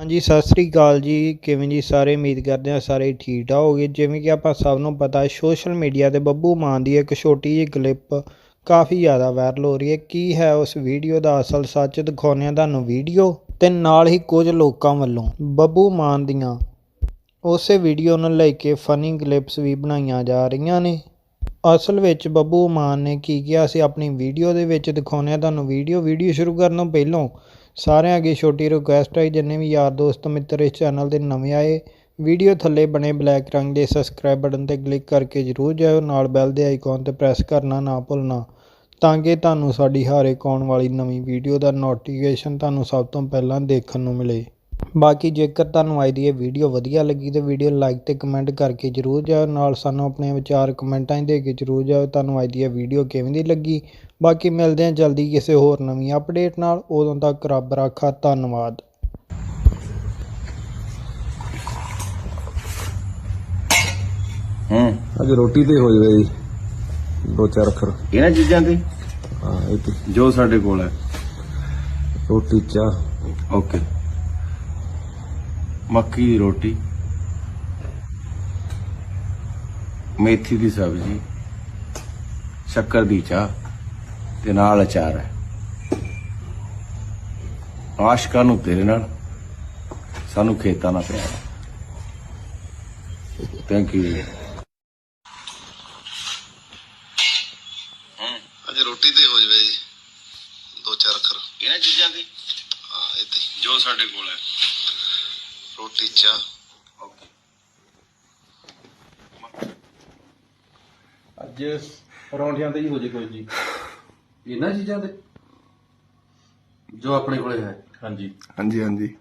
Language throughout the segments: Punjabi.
ਹਾਂਜੀ, ਸਤਿ ਸ੍ਰੀ ਅਕਾਲ ਜੀ। ਕਿਵੇਂ ਜੀ ਸਾਰੇ? ਉਮੀਦ ਕਰਦੇ ਹਾਂ ਸਾਰੇ ਠੀਕ ਠਾਕ ਹੋਗੇ। ਜਿਵੇਂ ਕਿ ਆਪਾਂ ਸਭ ਨੂੰ ਪਤਾ, ਸੋਸ਼ਲ ਮੀਡੀਆ ਤੇ ਬੱਬੂ ਮਾਨ ਦੀ ਇੱਕ ਛੋਟੀ ਜਿਹੀ ਕਲਿੱਪ ਕਾਫੀ ਜ਼ਿਆਦਾ ਵਾਇਰਲ ਹੋ ਰਹੀ ਹੈ। ਕੀ ਹੈ ਉਸ ਵੀਡੀਓ ਦਾ ਅਸਲ ਸੱਚ? ਦਿਖਾਉਂਦੇ ਹਾਂ ਤੁਹਾਨੂੰ ਵੀਡੀਓ ਤੇ ਨਾਲ ਹੀ ਕੁਝ ਲੋਕਾਂ ਵੱਲੋਂ ਬੱਬੂ ਮਾਨ ਦੀਆਂ ਉਸੇ ਵੀਡੀਓ ਨੂੰ ਲੈ ਕੇ ਫਨੀ ਕਲਿੱਪਸ ਵੀ ਬਣਾਈਆਂ ਜਾ ਰਹੀਆਂ ਨੇ। ਅਸਲ ਵਿੱਚ ਬੱਬੂ ਮਾਨ ਨੇ ਕੀ ਕਿਹਾ ਸੀ? ਆਪਣੀ ਵੀਡੀਓ ਦੇ ਵਿੱਚ ਦਿਖਾਉਂਦੇ ਹਾਂ ਤੁਹਾਨੂੰ ਵੀਡੀਓ ਵੀਡੀਓ ਸ਼ੁਰੂ ਕਰਨ ਤੋਂ ਪਹਿਲਾਂ ਸਾਰਿਆਂ ਅੱਗੇ ਛੋਟੀ ਰਿਕੁਐਸਟ ਹੈ ਜਿੰਨੇ ਵੀ ਯਾਰ ਦੋਸਤ ਮਿੱਤਰ ਇਸ ਚੈਨਲ ਦੇ ਨਵੇਂ ਆਏ ਵੀਡੀਓ ਥੱਲੇ ਬਣੇ ਬਲੈਕ ਰੰਗ ਦੇ ਸਬਸਕ੍ਰਾਈਬ ਬਟਨ ਤੇ ਕਲਿੱਕ ਕਰਕੇ ਜਰੂਰ ਜਾਇਓ, ਨਾਲ ਬੈਲ ਦੇ ਆਈਕਨ ਤੇ ਪ੍ਰੈਸ ਕਰਨਾ ਨਾ ਭੁੱਲਣਾ, ਤਾਂ ਕਿ ਤੁਹਾਨੂੰ ਸਾਡੀ ਹਰ ਇੱਕ ਆਉਣ ਵਾਲੀ ਨਵੀਂ ਵੀਡੀਓ ਦਾ ਨੋਟੀਫਿਕੇਸ਼ਨ ਤੁਹਾਨੂੰ ਸਭ ਤੋਂ ਪਹਿਲਾਂ ਦੇਖਣ ਨੂੰ ਮਿਲੇ। ਬਾਕੀ ਜੇਕਰ ਤੁਹਾਨੂੰ ਅੱਜ ਦੀ ਇਹ ਵੀਡੀਓ ਵਧੀਆ ਲੱਗੀ, ਤੇ ਵੀਡੀਓ ਲਾਈਕ ਤੇ ਕਮੈਂਟ ਕਰਕੇ ਜਰੂਰ ਜਾਓ ਨਾਲ ਸਾਨੂੰ ਆਪਣੇ ਵਿਚਾਰ ਕਮੈਂਟਾਂ ਦੇ ਕੇ ਜਰੂਰ ਜਾਓ ਤੁਹਾਨੂੰ ਅੱਜ ਦੀ ਇਹ ਵੀਡੀਓ ਕਿਵੇਂ ਦੀ ਲੱਗੀ ਬਾਕੀ ਮਿਲਦੇ ਹਾਂ ਜਲਦੀ ਕਿਸੇ ਹੋਰ ਨਵੀਂ ਅਪਡੇਟ ਨਾਲ। ਉਦੋਂ ਤੱਕ ਰੱਬ ਰਾਖਾ ਧੰਨਵਾਦ। ਹੂੰ। ਅੱਜ ਰੋਟੀ ਤੇ ਹੋ ਜਾਵੇ ਜੀ। ਦੋ ਚਾਰ ਅੱਖਰ। ਇਹਨਾਂ ਚੀਜ਼ਾਂ ਤੇ? ਹਾਂ ਇਹ ਤੇ। ਜੋ ਸਾਡੇ ਕੋਲ ਹੈ। ਰੋਟੀ ਚਾਹ। ਓਕੇ। ਮੱਕੀ ਦੀ ਰੋਟੀ। ਮੇਥੀ ਦੀ ਸਬਜ਼ੀ। ਸ਼ੱਕਰ ਦੀ ਚਾਹ। ਤੇ ਨਾਲ ਅਚਾਰ ਹੈ। ਆਸ਼ਕਾਂ ਨੂੰ ਤੇਰੇ ਨਾਲ ਸਾਨੂੰ ਖੇਤਾਂ ਨਾਲ ਪਿਆਰ ਥੈਂਕ ਯੂ ਅੱਜ ਰੋਟੀ ਤੇ ਹੋ ਜਵੇ ਜੀ। ਦੋ ਚਾਰ ਅੱਖਰ। ਇਹਨਾਂ ਚੀਜ਼ਾਂ ਤੇ? ਹਾਂ ਇਹ ਤੇ। ਜੋ ਸਾਡੇ ਕੋਲ ਹੈ। ਰੋਟੀ ਚਾਹ। ਓਕੇ ਅੱਜ ਪਰੌਂਠਿਆਂ ਤੇ ਹੀ ਹੋ ਜੇ ਕੋਈ ਜੀ। ਇਹਨਾਂ ਚੀਜ਼ਾਂ ਤੇ? ਜੋ ਆਪਣੇ ਕੋਲੇ ਹੈ। ਹਾਂਜੀ। ਹਾਂਜੀ ਹਾਂਜੀ।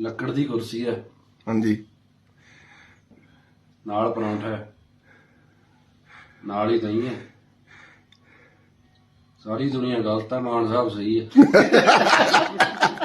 ਲੱਕੜ ਦੀ ਕੁਰਸੀ ਹੈ। ਹਾਂਜੀ। ਨਾਲ ਪਰੌਂਠਾ ਹੈ। ਨਾਲ ਹੀ ਦਹੀਂ ਹੈ। ਸਾਰੀ ਦੁਨੀਆ ਗਲਤ ਹੈ ਮਾਨ ਸਾਹਿਬ ਸਹੀ ਹੈ।